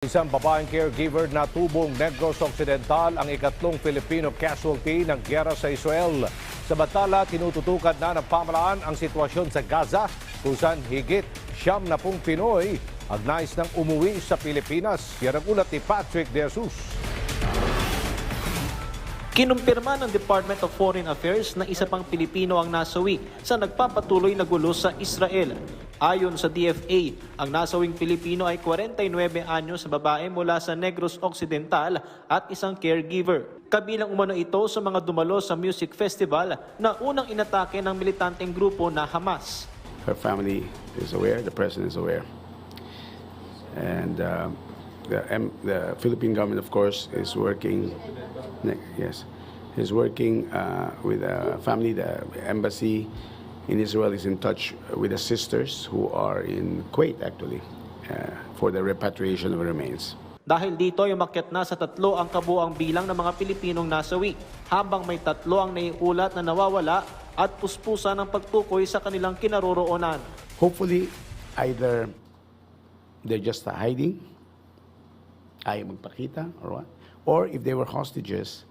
Isang babaeng caregiver na tubong Negros Occidental ang ikatlong Filipino casualty ng gyera sa Israel. Samantala, tinututukan na ng pamalaan ang sitwasyon sa Gaza kung saan higit siyam na pong Pinoy ang nais ng umuwi sa Pilipinas. Yan ang ulat ni Patrick De Jesus. Kinumpirma ng Department of Foreign Affairs na isa pang Pilipino ang nasawi sa nagpapatuloy na gulo sa Israel. Ayon sa DFA, ang nasawing Pilipino ay 49 anyo sa babae mula sa Negros Occidental at isang caregiver. Kabilang umano ito sa mga dumalo sa music festival na unang inatake ng militanteng grupo na Hamas. her family is aware, the president is aware. And uh, the, M- the Philippine government, of course, is working, yes, is working uh, with the family, the embassy in Israel is in touch with the sisters who are in Kuwait, actually, uh, for the repatriation of remains. Dahil dito umakyat na sa tatlo ang kabuang bilang ng mga Pilipinong nasawi, habang may tatlo ang naiulat na nawawala at puspusa ng pagtukoy sa kanilang kinaroroonan. Hopefully, either they're just hiding, ayaw magpakita, or what. Or if they were hostages,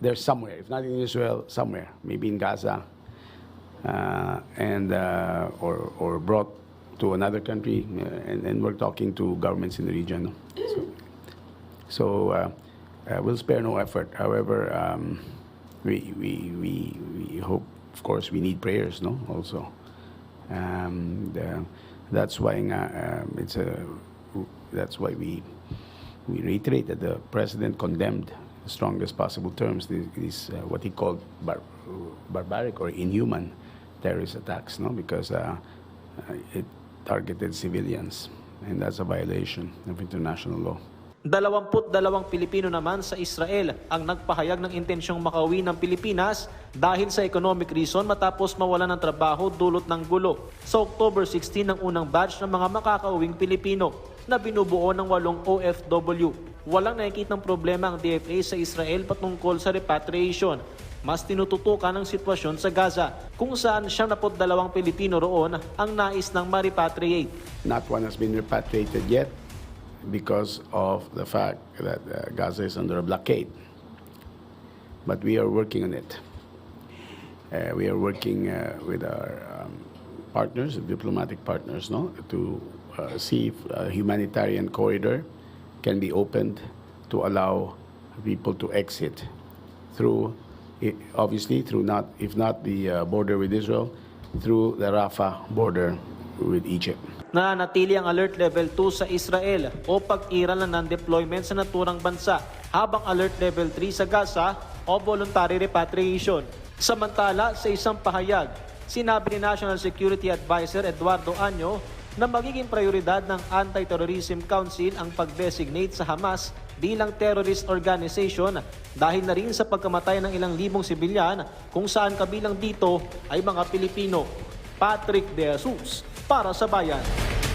they're somewhere. If not in Israel, somewhere. Maybe in Gaza, uh, and uh, or or brought to another country. uh, and, and we're talking to governments in the region. So, so uh, uh, we'll spare no effort. However, um, we, we, we, we hope, of course, we need prayers, no? Also, um, the, that's why um, it's a, that's why we we reiterate that the president condemned the strongest possible terms these, uh, what he called bar- barbaric or inhuman terrorist attacks, no? Because uh, uh, it targeted civilians, and that's a violation of international law. Dalawamput dalawang Pilipino naman sa Israel ang nagpahayag ng intensyong makauwi ng Pilipinas dahil sa economic reason matapos mawala ng trabaho dulot ng gulo. Sa October 16 ang unang batch ng mga makakauwing Pilipino na binubuo ng walong OFW. Walang nakikitang problema ang DFA sa Israel patungkol sa repatriation. Mas tinututukan ang sitwasyon sa Gaza kung saan 72 Pilipino roon ang nais ng ma-repatriate. Not one has been repatriated yet because of the fact that uh, Gaza is under a blockade. But we are working on it. Uh, we are working uh, with our um, partners, diplomatic partners, no, to uh, see if a humanitarian corridor can be opened to allow people to exit through, obviously, through not, if not the uh, border with Israel, through the Rafah border with Egypt. Nananatili ang Alert Level 2 sa Israel o pag-iral na non-deployment sa naturang bansa habang Alert Level 3 sa Gaza o voluntary repatriation. Samantala, sa isang pahayag, sinabi ni National Security Advisor Eduardo Año na magiging prioridad ng Anti-Terrorism Council ang pag-designate sa Hamas bilang terrorist organization dahil na rin sa pagkamatay ng ilang libong sibilyan kung saan kabilang dito ay mga Pilipino. Patrick De Jesus para sa Bayan.